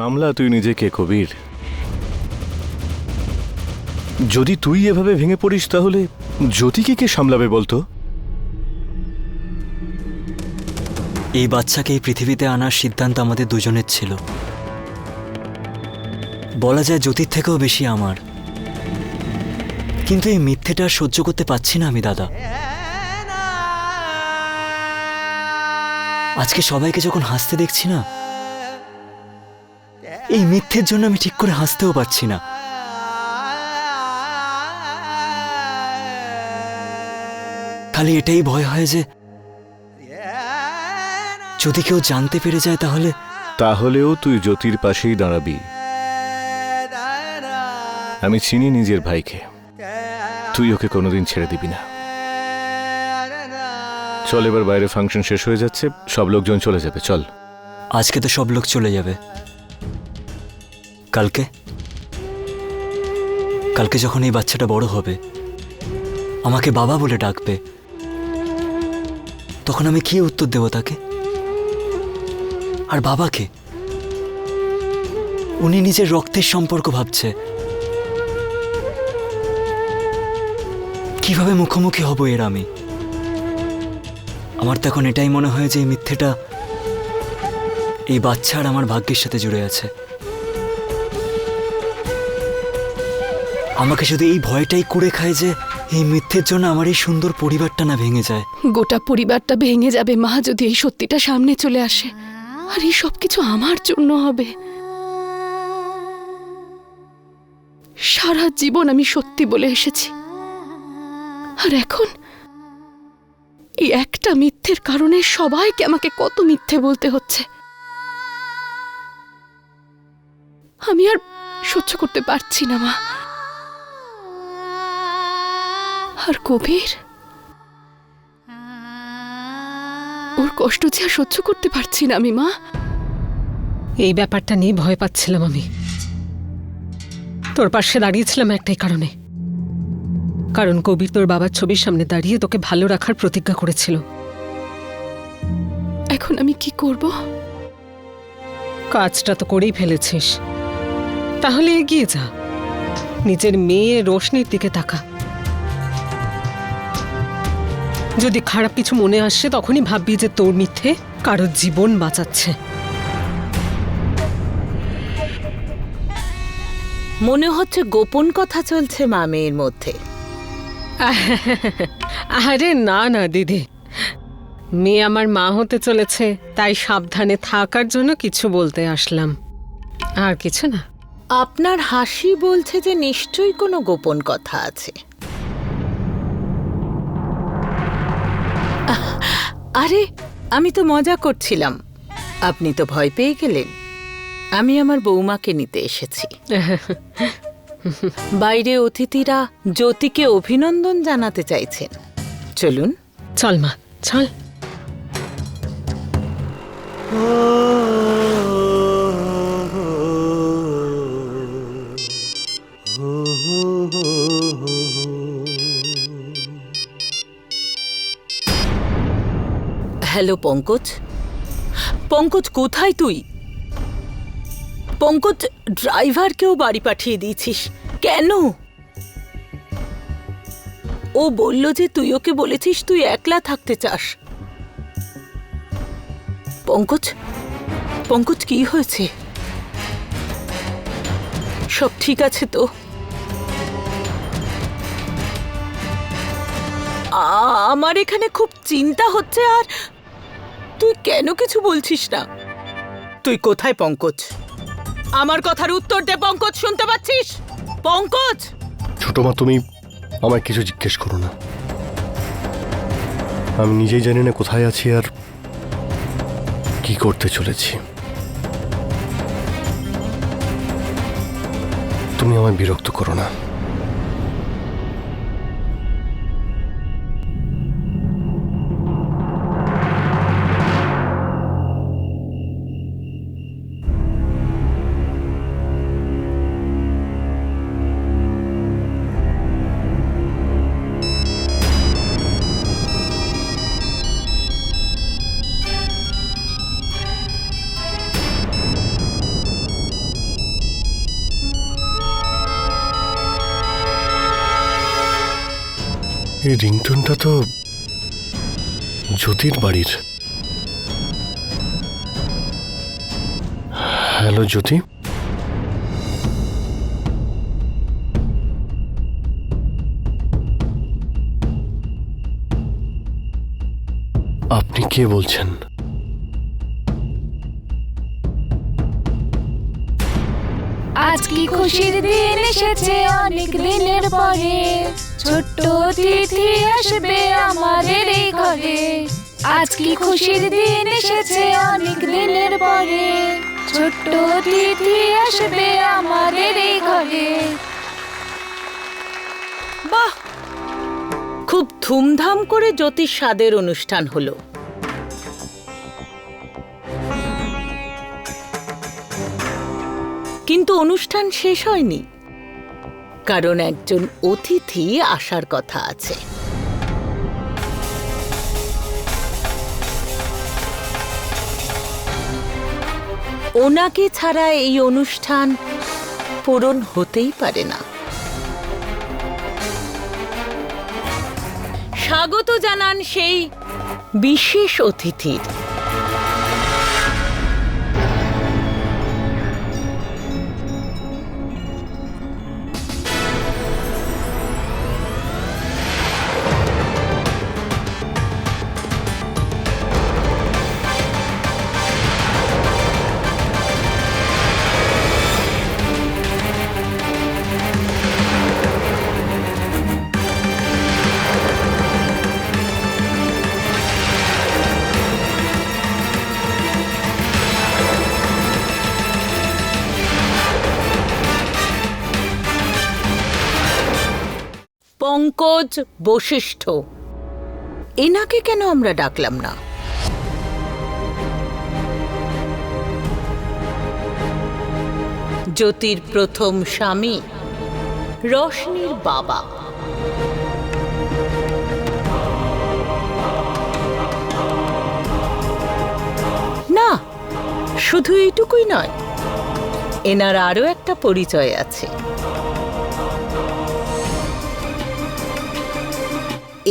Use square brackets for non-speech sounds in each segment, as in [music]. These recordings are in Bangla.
সামলা, তুই নিজেকে কবির। যদি তুই এভাবে ভেঙে পড়িস তাহলে জ্যোতিকে কে সামলাবে বলতো? এই বাচ্চাকে এই পৃথিবীতে আনার সিদ্ধান্ত আমাদের দুজনের ছিল। বলা যায় জ্যোতির থেকেও বেশি আমার। কিন্তু এই মিথ্যেটা সহ্য করতে পারছি না আমি, দাদা। আজকে সবাইকে যখন হাসতে দেখছি না এই মিথ্যের জন্য আমি ঠিক করে হাসতেও পারছি না। খালি এটাই ভয় হয় যে যদি কেউ জানতে পেরে যায় তাহলে তাহলেও তুই জ্যোতির পাশেই দাঁড়াবি। আমি চিনি নিজের ভাইকে। তুই ওকে কোনোদিন ছেড়ে দিবি না। চল এবার বাইরে ফাংশন শেষ হয়ে যাচ্ছে সব লোকজন চলে যাবে চল। আজকে তো সব লোক চলে যাবে। কালকে? কালকে যখন এই বাচ্চাটা বড় হবে, আমাকে বাবা বলে ডাকবে, তখন আমি কি উত্তর দেব তাকে? আর বাবাকে? উনি নিজের রক্তের সম্পর্ক ভাবছে। কীভাবে মুখোমুখি হব এর আমি? আমার তো এখন এটাই মনে হয় যে এই মিথ্যেটা এই বাচ্চা আর আমার ভাগ্যের সাথে জুড়ে আছে। আমাকে শুধু এই ভয়টাই কুড়ে খায় যে এই মিথ্যের জন্য আমার এই সুন্দর পরিবারটা না ভেঙে যায়। গোটা পরিবারটা ভেঙে যাবে, মা, যদি এই সত্যিটা সামনে চলে আসে। আর এই সব কিছু আমার জন্য হবে। সারা জীবন আমি সত্যি বলে এসেছি। আর এখন এই একটা মিথ্যের কারণে সবাইকে আমাকে কত মিথ্যে বলতে হচ্ছে। আমি আর সহ্য করতে পারছি না, মা। আর কবির ওর কষ্ট যে আর সহ্য করতে পারছি না আমি মা এই ব্যাপারটা নিয়ে ভয় পাচ্ছিলাম আমি। তোর পাশে দাঁড়িয়েছিলাম একটাই কারণে। কারণ কবির তোর বাবার ছবির সামনে দাঁড়িয়ে তোকে ভালো রাখার প্রতিজ্ঞা করেছিল। এখন আমি কি করব? কাজটা তো করেই ফেলেছিস। তাহলে এগিয়ে যা। নিজের মেয়ে রোশনির দিকে তাকা। যদি খারাপ কিছু মনে আসে তখনই ভাববি যে তোর মিথ্যে কারোর জীবন বাঁচাচ্ছে। মনে হচ্ছে গোপন কথা চলছে মা মেয়ের মধ্যে। আরে না না দিদি। মেয়ে আমার মা হতে চলেছে তাই সাবধানে থাকার জন্য কিছু বলতে আসলাম। আর কিছু না। আপনার হাসি বলছে যে নিশ্চয়ই কোনো গোপন কথা আছে। আরে আমি তো মজা করছিলাম। আপনি তো ভয় পেয়ে গেলেন। আমি আমার বৌমাকে নিতে এসেছি। [laughs] বাইরে অতিথিরা জ্যোতিকে অভিনন্দন জানাতে চাইছেন। চলুন। চল মা চল। হ্যালো, পঙ্কজ। পঙ্কজ, কোথায় তুই? পঙ্কজ, ড্রাইভারকেও বাড়ি পাঠিয়ে দিয়েছিস। কেন? ও বলল যে তুই ওকে বলেছিস তুই একলা থাকতে চাস। পঙ্কজ পঙ্কজ, কি হয়েছে? সব ঠিক আছে তো? আমার এখানে খুব চিন্তা হচ্ছে আর তুই কেন কিছু বলছিস না? তুই কোথায় পঙ্কজ? আমার কথার উত্তর দে পঙ্কজ শুনতে পাচ্ছিস? পঙ্কজ! ছোট মা তুমি আমায় কিছু জিজ্ঞেস করো না। আমি নিজেই জানি না কোথায় আছি আর কি করতে চলেছি। তুমি আমায় বিরক্ত করো না। এই রিংটোনটা তো জ্যোতির বাড়ির। হ্যালো, জ্যোতি। আপনি কে বলছেন? আজ কি খুশির দিন এসেছে? অনেক দিনের পরে। ছোট্ট তিথি আসবে আমাদের এই ঘরে। আজ কি খুশির দিন এসেছে অনেক দিনের পরে। ছোট্ট তিথি আসবে আমাদের এই ঘরে। বাহ! খুব ধুমধাম করে জ্যোতিষ স্বাদের অনুষ্ঠান হলো। কিন্তু অনুষ্ঠান শেষ হয়নি। কারণ একজন অতিথি আসার কথা আছে। ওনাকে ছাড়া এই অনুষ্ঠান পূরণ হতেই পারে না। স্বাগত জানান সেই বিশেষ অতিথির। পঙ্কজ বশিষ্ঠ। এনাকে কেন আমরা ডাকলাম না? জ্যোতির প্রথম স্বামী রশনির বাবা। না, শুধু এইটুকুই নয়, এনার আরও একটা পরিচয় আছে।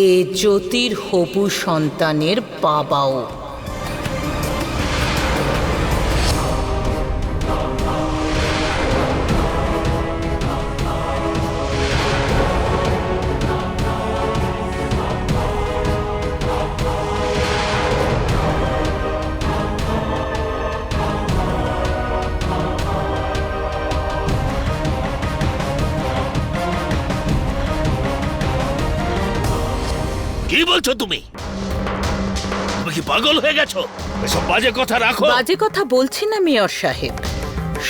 এ জ্যোতির হবু সন্তানের বাবাও। বলছো তুমি? তুমি কি পাগল হয়ে গেছো? এসব বাজে কথা রাখো। বাজে কথা বলছি না মেয়র সাহেব।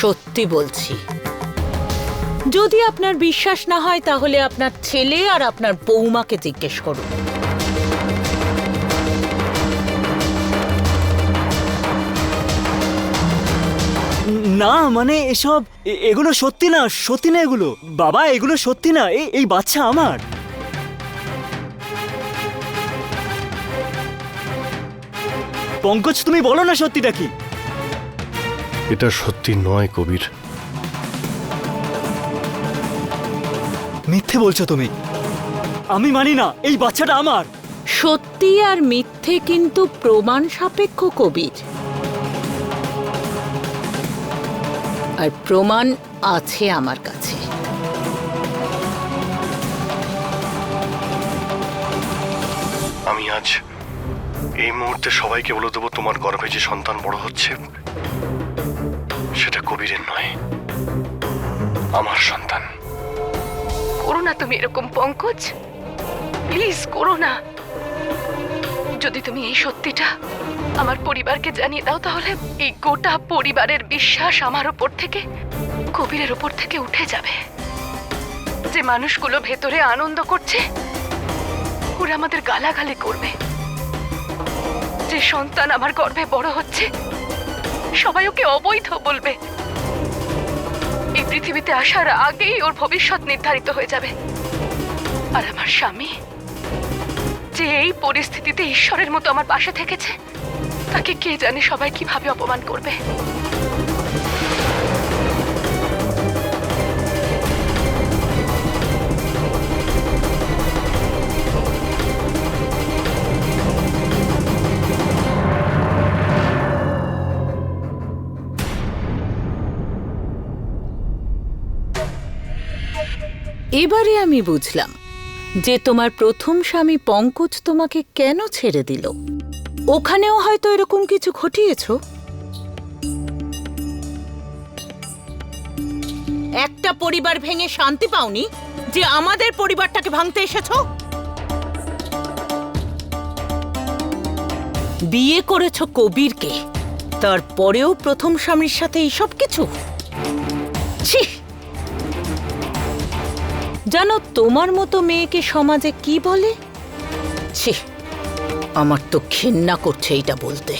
সত্যি বলছি। যদি আপনার বিশ্বাস না হয় তাহলে আপনার ছেলে আর আপনার বৌমাকে জিজ্ঞেস করুন। না মানে এসব এগুলো সত্যি না সত্যি না এগুলো। বাবা এগুলো সত্যি না এই এই বাচ্চা আমার। পঙ্কজ তুমি বলো না সত্যিটা কি? এটা সত্যি নয় কবির। মিথ্যে বলছো তুমি। আমি মানি না এই বাচ্চাটা আমার। সত্যি আর মিথ্যে কিন্তু প্রমাণ সাপেক্ষ কবির। আর প্রমাণ আছে আমার কাছে। এই মুহূর্তে সবাইকে বলে দেবো, তোমার গর্ভে যে সন্তান বড় হচ্ছে, সেটা কবিরের নয়, আমার সন্তান। করো না তুমি এরকম পঙ্কজ। প্লিজ করো না। যদি তুমি এই সত্যিটা আমার পরিবারকে জানিয়ে দাও, তাহলে এই গোটা পরিবারের বিশ্বাস আমার ওপর থেকে কবিরের ওপর থেকে উঠে যাবে। যে মানুষগুলো ভেতরে আনন্দ করছে, ওরা আমাদের গালাগালি করবে। যে সন্তান আমার গর্ভে বড় হচ্ছে, সবাই ওকে অবৈধ বলবে। এই পৃথিবীতে আসার আগেই ওর ভবিষ্যৎ নির্ধারিত হয়ে যাবে। আর আমার স্বামী, যে এই পরিস্থিতিতে ঈশ্বরের মতো আমার পাশে থেকেছে, তাকে কে জানে সবাই কীভাবে অপমান করবে? এবারে আমি বুঝলাম যে তোমার প্রথম স্বামী পঙ্কজ তোমাকে কেন ছেড়ে দিল। ওখানেও হয়তো এরকম কিছু ঘটিয়েছ। একটা পরিবার ভেঙে শান্তি পাওনি যে আমাদের পরিবারটাকে ভাঙতে এসেছ? বিয়ে করেছ কবিরকে, তারপরেও প্রথম স্বামীর সাথে এইসব কিছু? ছি! জানো তোমার মতো মেয়েকে সমাজে কি বলে? ছি, আমার তো ঘেন্না করছে এটা বলতে।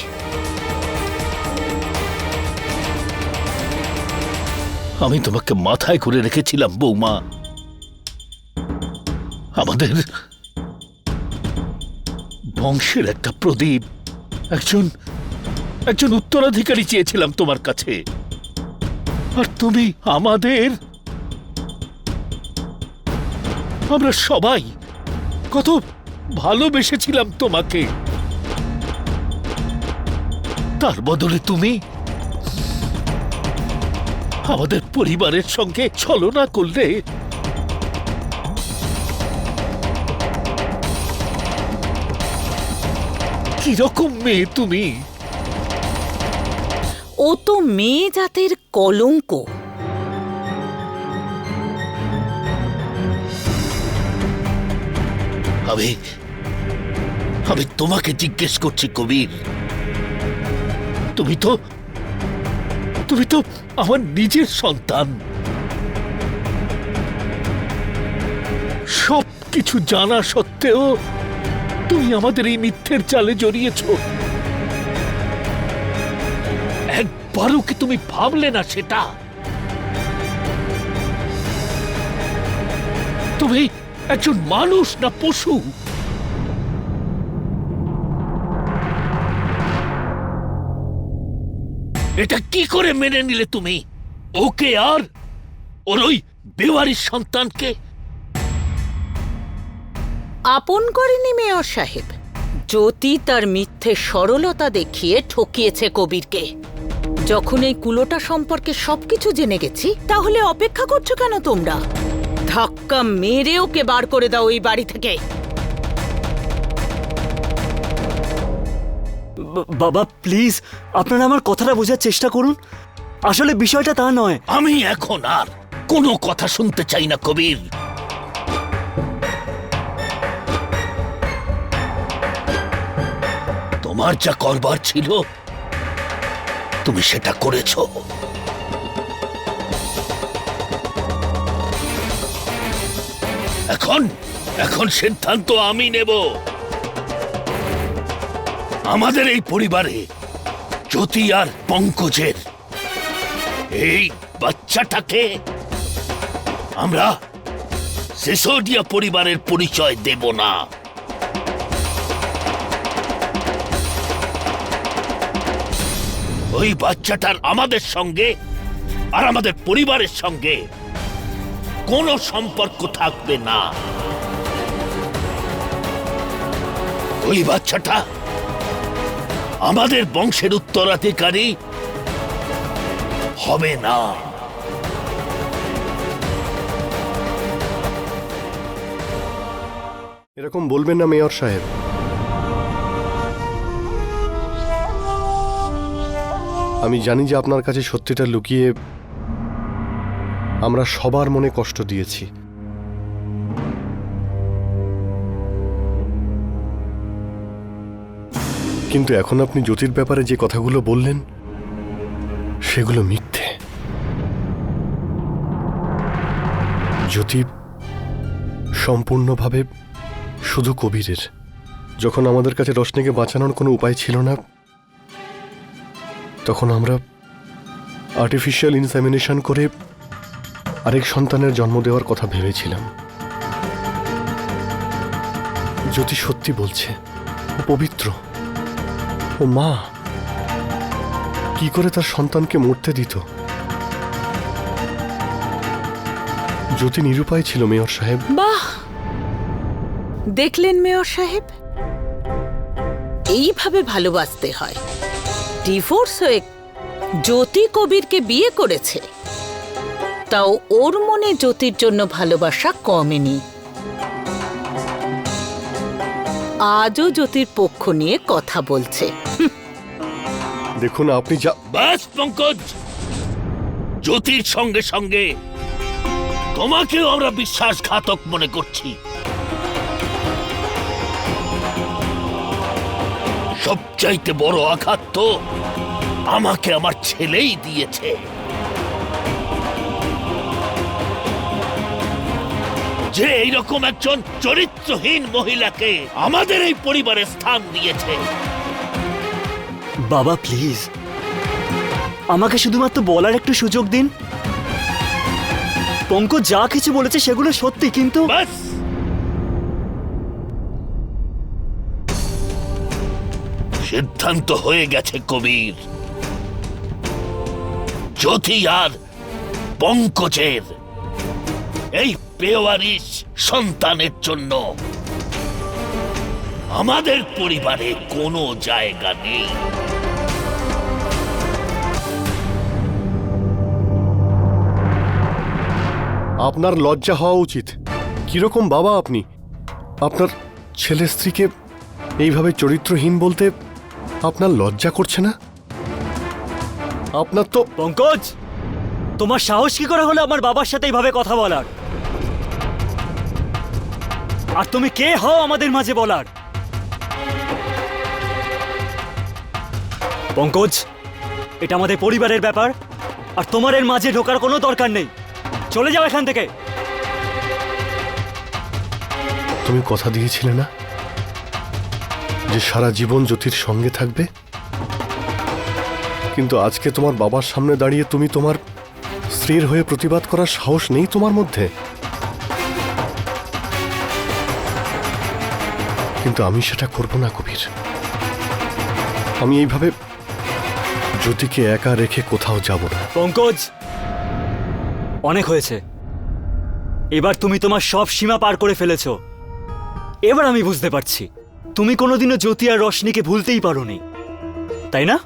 আমি তোমাকে মাথায় করে রেখেছিলাম, বৌমা। আমাদের বংশের একটা প্রদীপ, একজন একজন উত্তরাধিকারী চেয়েছিলাম তোমার কাছে। আর তুমি আমাদের আমরা সবাই কত ভালোবেসেছিলাম তোমাকে। তার বদলে তুমি আমাদের পরিবারের সঙ্গে ছলনা করলে। কীরকম মেয়ে তুমি? ও তো মেয়ে জাতের কলঙ্ক। আমি আমি তোমাকে জিজ্ঞেস করছি, কবির। তুমি তো তুমি তো আমার নিজের সন্তান। সব কিছু জানা সত্ত্বেও তুমি আমাদের এই মিথ্যের চালে জড়িয়েছ। একবারও কি তুমি ভাবলে না সেটা? তুমি একজন মানুষ না পশু? এটা কি করে মেনে নিলে তুমি? ওকে আর ওর ওই বেওয়ারির সন্তানকে? আপন করেনি মেয়র সাহেব। জ্যোতি তার মিথ্যে সরলতা দেখিয়ে ঠকিয়েছে কবিরকে। যখন এই কুলোটা সম্পর্কে সবকিছু জেনে গেছি, তাহলে অপেক্ষা করছ কেন তোমরা? ধাক্কা মেরে ওকে বার করে দাও ওই বাড়ি থেকে। বাবা প্লিজ আপনারা আমার কথাটা বোঝার চেষ্টা করুন। আসলে বিষয়টা তা নয়। আমি এখন আর কোনো কথা শুনতে চাই না কবির। তোমার যা করবার ছিল তুমি সেটা করেছ। এখন এখন সিদ্ধান্ত আমি নেব। আমাদের এই পরিবারে জ্যোতি আর পঙ্কজের এই বাচ্চাটাকে আমরা সেসোডিয়া পরিবারের পরিচয় দেব না। ওই বাচ্চাটার আমাদের সঙ্গে আর আমাদের পরিবারের সঙ্গে কোনো সম্পর্ক থাকবে না। ওই বাচ্চাটা, আমাদের বংশের উত্তরাধিকারী হবে না। এরকম বলবেন না মেয়র সাহেব। আমি জানি যে আপনার কাছে সত্যিটা লুকিয়ে আমরা সবার মনে কষ্ট দিয়েছি। কিন্তু এখন আপনি জ্যোতির ব্যাপারে যে কথাগুলো বললেন, সেগুলো মিথ্যে। জ্যোতি সম্পূর্ণভাবে শুধু কবিরের। যখন আমাদের কাছে রশ্মিকে বাঁচানোর কোনো উপায় ছিল না, তখন আমরা আর্টিফিশিয়াল ইনসামিনেশন করে আরেক সন্তানের জন্ম দেওয়ার কথা ভেবেছিলাম। জ্যোতি সত্যি বলছে, ও পবিত্র। ও মা, কি করে তার সন্তানকে মরতে দিত? জ্যোতি নিরুপায় ছিল মেয়র সাহেব। বাহ! দেখলেন মেয়র সাহেব? এইভাবে ভালোবাসতে হয়। ডিভোর্স হয়ে জ্যোতি কবিরকে বিয়ে করেছে। তাও ওর মনে জ্যোতির জন্য ভালোবাসা কমেনি। আজও জ্যোতির পক্ষ নিয়ে কথা বলছে। দেখুন আপনি যা বাস পঙ্কজ! জ্যোতির সঙ্গে সঙ্গে তোমাকেও আমরা বিশ্বাসঘাতক মনে করছি। সবচাইতে বড় আঘাত তো আমাকে আমার ছেলেই দিয়েছে। যে এইরকম একজন চরিত্রহীন মহিলাকে আমাদের এই পরিবারে স্থান দিয়েছে। বাবা প্লিজ আমাকে শুধুমাত্র বলার একটু সুযোগ দিন। পঙ্কজ যা কিছু বলেছে সেগুলো সত্যি কিন্তু বাস। সিদ্ধান্ত হয়ে গেছে কবির। জ্যোতি আর পঙ্কজের। এই সন্তানের জন্য। আমাদের পরিবারে কোনো জায়গা নেই। আপনার লজ্জা হওয়া উচিত। কীরকম বাবা আপনি? আপনার ছেলে স্ত্রীকে এইভাবে চরিত্রহীন বলতে আপনার লজ্জা করছে না? আপনার তো পঙ্কজ তোমার সাহস কি করে হলো আমার বাবার সাথে এইভাবে কথা বলার? আর তুমি কে হও আমাদের মাঝে বলার? পঙ্কজ, এটা আমাদের পরিবারের ব্যাপার, আর তোমার এর মাঝে ঢোকার কোনো দরকার নেই। চলে যাও এখান থেকে। তুমি কথা দিয়েছিলে না? যে সারা জীবন জ্যোতির সঙ্গে থাকবে? কিন্তু আজকে তোমার বাবার সামনে দাঁড়িয়ে তুমি তোমার স্ত্রীর হয়ে প্রতিবাদ করার সাহস নেই তোমার মধ্যে? কিন্তু আমি সেটা করব না, কবির। আমি এইভাবে জ্যোতিকে একা রেখে কোথাও যাব না। পঙ্কজ! অনেক হয়েছে। এবার তুমি তোমার সব সীমা পার করে ফেলেছ। এবার আমি বুঝতে পারছি। তুমি কোনোদিনও জ্যোতি আর রশনিকে ভুলতেই পারোনি। তাই না?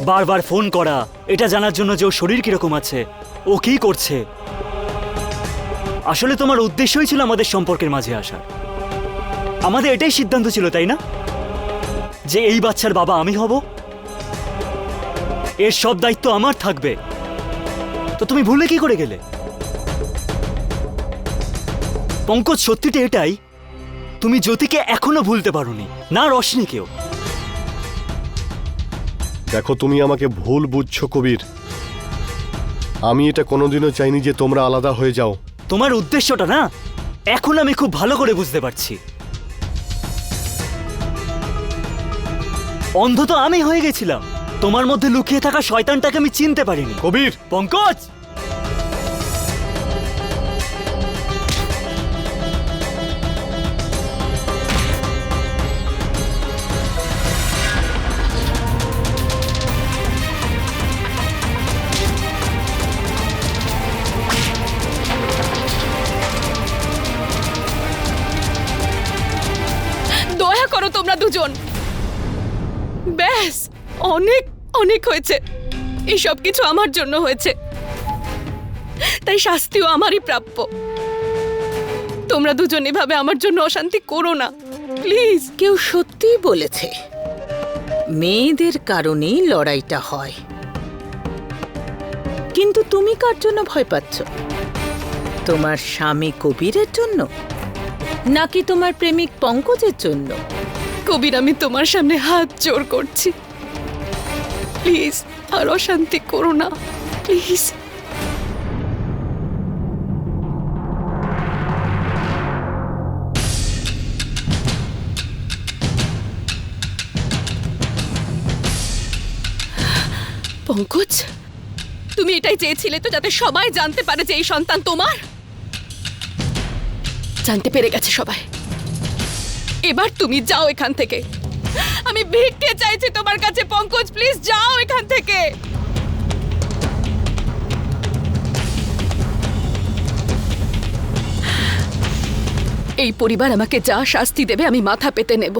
বারবার ফোন করা, এটা জানার জন্য যে ও শরীর কীরকম আছে, ও কি করছে আসলে তোমার উদ্দেশ্যই ছিল আমাদের সম্পর্কের মাঝে আসার। আমাদের এটাই সিদ্ধান্ত ছিল, তাই না? যে এই বাচ্চার বাবা আমি হব। এর সব দায়িত্ব আমার থাকবে। তো তুমি ভুলে কি করে গেলে? পঙ্কজ, সত্যিটা এটাই, তুমি জ্যোতিকে এখনও ভুলতে পারোনি, না রশনিকেও দেখো, তুমি আমাকে ভুল বুঝছ, কবির। আমি এটা কোনোদিনও চাইনি যে তোমরা আলাদা হয়ে যাও। তোমার উদ্দেশ্যটা না এখন আমি খুব ভালো করে বুঝতে পারছি। অন্ধ তো আমি হয়ে গেছিলাম। তোমার মধ্যে লুকিয়ে থাকা শয়তানটাকে আমি চিনতে পারিনি। কবির! পঙ্কজ! হয়েছে। এই সব কিছু আমার জন্য হয়েছে। তাই শাস্তিও আমারই প্রাপ্য। তোমরা দুজন এভাবে আমার জন্য অশান্তি করো না। প্লিজ। কেউ সত্যিই বলেছে মেয়েদের কারণেই লড়াইটা হয়। কিন্তু তুমি কার জন্য ভয় পাচ্ছ? তোমার স্বামী কবিরের জন্য? নাকি তোমার প্রেমিক পঙ্কজের জন্য? কবির আমি তোমার সামনে হাত জোর করছি। প্লিজ করো না, প্লিজ। পঙ্কজ, তুমি এটাই চেয়েছিলে তো যাতে সবাই জানতে পারে যে এই সন্তান তোমার? জানতে পেরে গেছে সবাই। এবার তুমি যাও এখান থেকে। আমি ভিক্ষে চাইছি পরিবার আমাকে যা শাস্তি দেবে আমি মাথা পেতে নেব।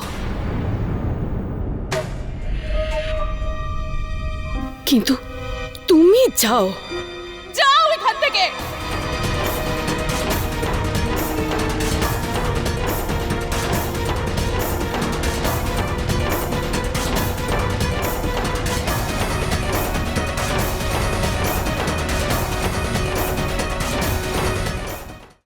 কিন্তু তুমি যাও।